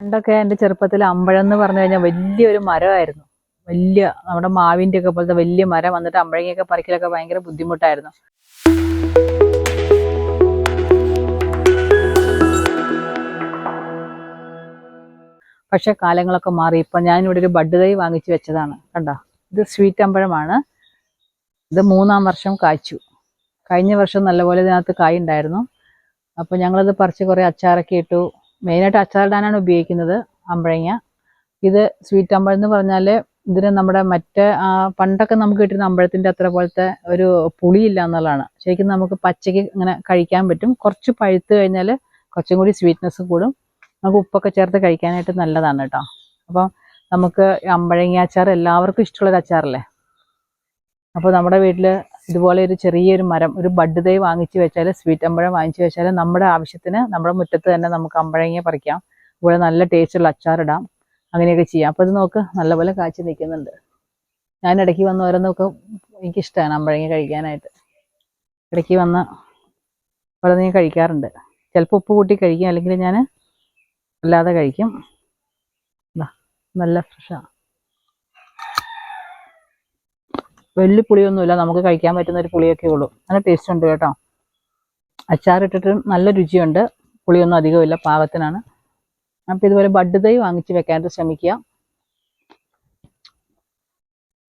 പണ്ടൊക്കെ എന്റെ ചെറുപ്പത്തിൽ അമ്പഴം എന്ന് പറഞ്ഞു കഴിഞ്ഞാൽ വലിയൊരു മരമായിരുന്നു. വലിയ നമ്മുടെ മാവിന്റെ ഒക്കെ പോലത്തെ വലിയ മരം വന്നിട്ട് അമ്പഴങ്ങയൊക്കെ പറിക്കലൊക്കെ ഭയങ്കര ബുദ്ധിമുട്ടായിരുന്നു. പക്ഷെ കാലങ്ങളൊക്കെ മാറി. ഇപ്പം ഞാനിവിടെ ഒരു ബഡ് തൈ വാങ്ങിച്ചു വെച്ചതാണ്. കണ്ടോ? ഇത് സ്വീറ്റ് അമ്പഴമാണ്. ഇത് മൂന്നാം വർഷം കായ്ച്ചു. കഴിഞ്ഞ വർഷം നല്ലപോലെ ഇതിനകത്ത് കായ് ഉണ്ടായിരുന്നു. അപ്പോൾ ഞങ്ങളത് പറിച്ച് കുറേ അച്ചാറൊക്കെ ഇട്ടു. മെയിനായിട്ട് അച്ചാറിടാനാണ് ഉപയോഗിക്കുന്നത് അമ്പഴങ്ങ. ഇത് സ്വീറ്റ് അമ്പഴം എന്ന് പറഞ്ഞാൽ ഇതിന് നമ്മുടെ മറ്റേ പണ്ടൊക്കെ നമുക്ക് കിട്ടുന്ന അമ്പഴത്തിന്റെ അത്ര പോലത്തെ ഒരു പുളിയില്ല എന്നുള്ളതാണ്. ശരിക്കും നമുക്ക് പച്ചയ്ക്ക് ഇങ്ങനെ കഴിക്കാൻ പറ്റും. കുറച്ച് പഴുത്ത് കഴിഞ്ഞാൽ കുറച്ചും കൂടി സ്വീറ്റ്നെസ് കൂടും. നമുക്ക് ഉപ്പൊക്കെ ചേർത്ത് കഴിക്കാനായിട്ട് നല്ലതാണ് കേട്ടോ. അപ്പം നമുക്ക് അമ്പഴങ്ങ അച്ചാർ എല്ലാവർക്കും ഇഷ്ടമുള്ളൊരു അച്ചാറല്ലേ? അപ്പോൾ നമ്മുടെ വീട്ടിൽ ഇതുപോലെ ഒരു ചെറിയൊരു മരം ഒരു ബഡ് തൈ വാങ്ങിച്ചു വെച്ചാൽ സ്വീറ്റ് അമ്പഴം വാങ്ങിച്ചു വെച്ചാൽ നമ്മുടെ ആവശ്യത്തിന് നമ്മുടെ മുറ്റത്ത് തന്നെ നമുക്ക് അമ്പഴങ്ങ പറിക്കാം. ഇവിടെ നല്ല ടേസ്റ്റുള്ള അച്ചാറിടാം അങ്ങനെയൊക്കെ ചെയ്യാം. അപ്പോൾ ഇത് നോക്ക് നല്ലപോലെ കാച്ചി നിൽക്കുന്നുണ്ട്. ഞാൻ ഇടയ്ക്ക് വന്ന് ഓരോന്നൊക്കെ എനിക്കിഷ്ടമാണ് അമ്പഴങ്ങ കഴിക്കാനായിട്ട്. ഇടയ്ക്ക് വന്ന് ഓരോന്ന് ഞാൻ കഴിക്കാറുണ്ട്. ചിലപ്പോൾ ഉപ്പ് കൂട്ടി കഴിക്കും അല്ലെങ്കിൽ ഞാൻ അല്ലാതെ കഴിക്കും. നല്ല ഫ്രഷാണ് വലിയ പുളിയൊന്നുമില്ല നമുക്ക് കഴിക്കാൻ പറ്റുന്ന ഒരു പുളിയൊക്കെ ഉള്ളൂ. നല്ല ടേസ്റ്റ് ഉണ്ട് കേട്ടോ. അച്ചാറിട്ടിട്ട് നല്ല രുചിയുണ്ട്. പുളിയൊന്നും അധികമില്ല പാകത്തിനാണ്. അപ്പം ഇതുപോലെ ബഡ് തൈ വാങ്ങിച്ച് വെക്കാനായിട്ട് ശ്രമിക്കുക.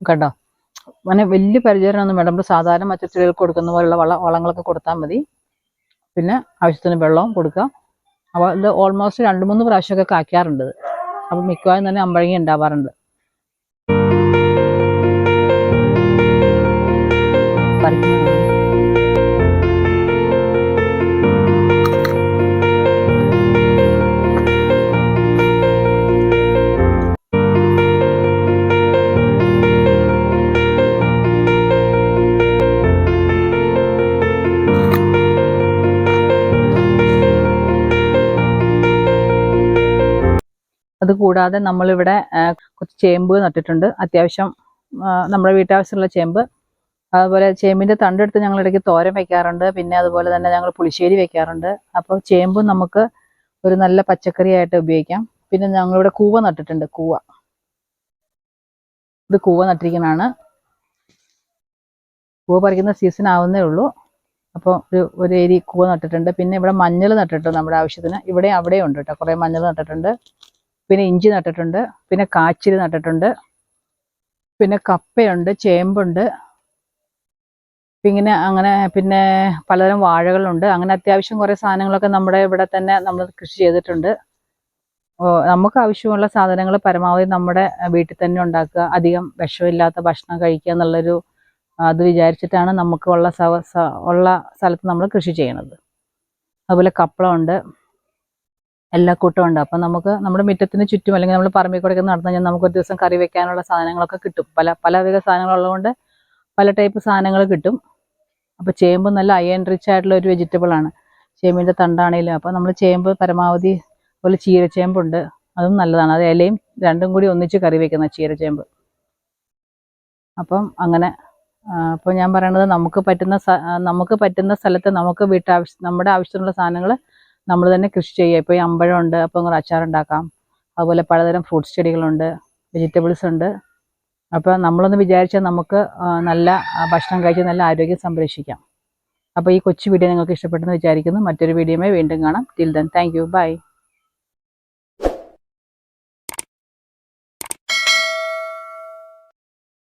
കേട്ടോ അങ്ങനെ വലിയ പരിചരണമൊന്നും വേണ്ട. നമ്മൾ സാധാരണ മറ്റു ചെടികൾക്ക് കൊടുക്കുന്ന പോലുള്ള വള വളങ്ങളൊക്കെ കൊടുത്താൽ മതി. പിന്നെ ആവശ്യത്തിന് വെള്ളവും കൊടുക്കുക. അപ്പോൾ ഇത് ഓൾമോസ്റ്റ് രണ്ട് മൂന്ന് പ്രാവശ്യമൊക്കെ കായ്ക്കാറുണ്ട്. ഇത് അപ്പം മിക്കവാറും തന്നെ അമ്പഴങ്ങി ഉണ്ടാവാറുണ്ട്. അത് കൂടാതെ നമ്മളിവിടെ കുറച്ച് ചേമ്പ് നട്ടിട്ടുണ്ട്. അത്യാവശ്യം നമ്മുടെ വീട്ടാവശ്യമുള്ള ചേമ്പ്. അതുപോലെ ചേമ്പിന്റെ തണ്ടെടുത്ത് ഞങ്ങൾ ഇടയ്ക്ക് തോരൻ വെക്കാറുണ്ട്. പിന്നെ അതുപോലെ തന്നെ ഞങ്ങൾ പുളിശ്ശേരി വെക്കാറുണ്ട്. അപ്പോൾ ചേമ്പും നമുക്ക് ഒരു നല്ല പച്ചക്കറിയായിട്ട് ഉപയോഗിക്കാം. പിന്നെ ഞങ്ങളിവിടെ കൂവ നട്ടിട്ടുണ്ട് കൂവ. ഇത് കൂവ നട്ടിരിക്കുന്നതാണ്. കൂവ പറിക്കുന്ന സീസൺ ആവുന്നേ ഉള്ളൂ. അപ്പോൾ ഒരു ഒരു ഏരി കൂവ നട്ടിട്ടുണ്ട്. പിന്നെ ഇവിടെ മഞ്ഞൾ നട്ടിട്ടുണ്ട് നമ്മുടെ ആവശ്യത്തിന്. ഇവിടെ അവിടെ ഉണ്ട് കേട്ടോ. കുറേ മഞ്ഞൾ നട്ടിട്ടുണ്ട്. പിന്നെ ഇഞ്ചി നട്ടിട്ടുണ്ട് പിന്നെ കാച്ചിൽ നട്ടിട്ടുണ്ട് പിന്നെ കപ്പയുണ്ട് ചേമ്പുണ്ട് പിന്നെ അങ്ങനെ പിന്നെ പലതരം വാഴകളുണ്ട്. അങ്ങനെ അത്യാവശ്യം കുറേ സാധനങ്ങളൊക്കെ നമ്മുടെ ഇവിടെ തന്നെ നമ്മൾ കൃഷി ചെയ്തിട്ടുണ്ട്. നമുക്ക് ആവശ്യമുള്ള സാധനങ്ങൾ പരമാവധി നമ്മുടെ വീട്ടിൽ തന്നെ ഉണ്ടാക്കുക. അധികം വിഷമില്ലാത്ത ഭക്ഷണം കഴിക്കുക എന്നുള്ളൊരു അത് വിചാരിച്ചിട്ടാണ് നമുക്ക് ഉള്ള ഉള്ള സ്ഥലത്ത് നമ്മൾ കൃഷി ചെയ്യണത് അതുപോലെ കപ്പളമുണ്ട്. എല്ലാ കൂട്ടവും ഉണ്ട്. അപ്പം നമുക്ക് നമ്മുടെ മുറ്റത്തിന് ചുറ്റും അല്ലെങ്കിൽ നമ്മൾ പറമ്പിൽ കൂടെ നടന്നു കഴിഞ്ഞാൽ നമുക്ക് ഒരു ദിവസം കറി വെക്കാനുള്ള സാധനങ്ങളൊക്കെ കിട്ടും. പല പലവിധ സാധനങ്ങളുള്ളതുകൊണ്ട് പല ടൈപ്പ് സാധനങ്ങൾ കിട്ടും. അപ്പോൾ ചേമ്പ് നല്ല അയൺ റിച്ച് ആയിട്ടുള്ള ഒരു വെജിറ്റബിൾ ആണ്. ചേമ്പിന്റെ തണ്ടാണെങ്കിലും. അപ്പോൾ നമ്മൾ ചേമ്പ് പരമാവധി അതുപോലെ ചീരച്ചേമ്പുണ്ട്. അതും നല്ലതാണ്. അത് ഇലയും രണ്ടും കൂടി ഒന്നിച്ച് കറി വെക്കുന്ന ചീരച്ചേമ്പ്. അപ്പം അങ്ങനെ അപ്പോൾ ഞാൻ പറയണത് നമുക്ക് പറ്റുന്ന നമുക്ക് പറ്റുന്ന സ്ഥലത്ത് നമുക്ക് വീട്ടാവശ്യം നമ്മുടെ ആവശ്യത്തിനുള്ള സാധനങ്ങൾ നമ്മൾ തന്നെ കൃഷി ചെയ്യുക. ഇപ്പോൾ ഈ അമ്പഴമുണ്ട് അപ്പോൾ അച്ചാർ ഉണ്ടാക്കാം. അതുപോലെ പലതരം ഫ്രൂട്ട്സ് ചെടികളുണ്ട് വെജിറ്റബിൾസ് ഉണ്ട്. അപ്പോൾ നമ്മളൊന്ന് വിചാരിച്ചാൽ നമുക്ക് നല്ല ഭക്ഷണം കഴിച്ച് നല്ല ആരോഗ്യം സംരക്ഷിക്കാം. അപ്പോൾ ഈ കൊച്ചു വീഡിയോ നിങ്ങൾക്ക് ഇഷ്ടപ്പെട്ടെന്ന് വിചാരിക്കുന്നു. മറ്റൊരു വീഡിയോയുമായി വീണ്ടും കാണാം. Till then thank you bye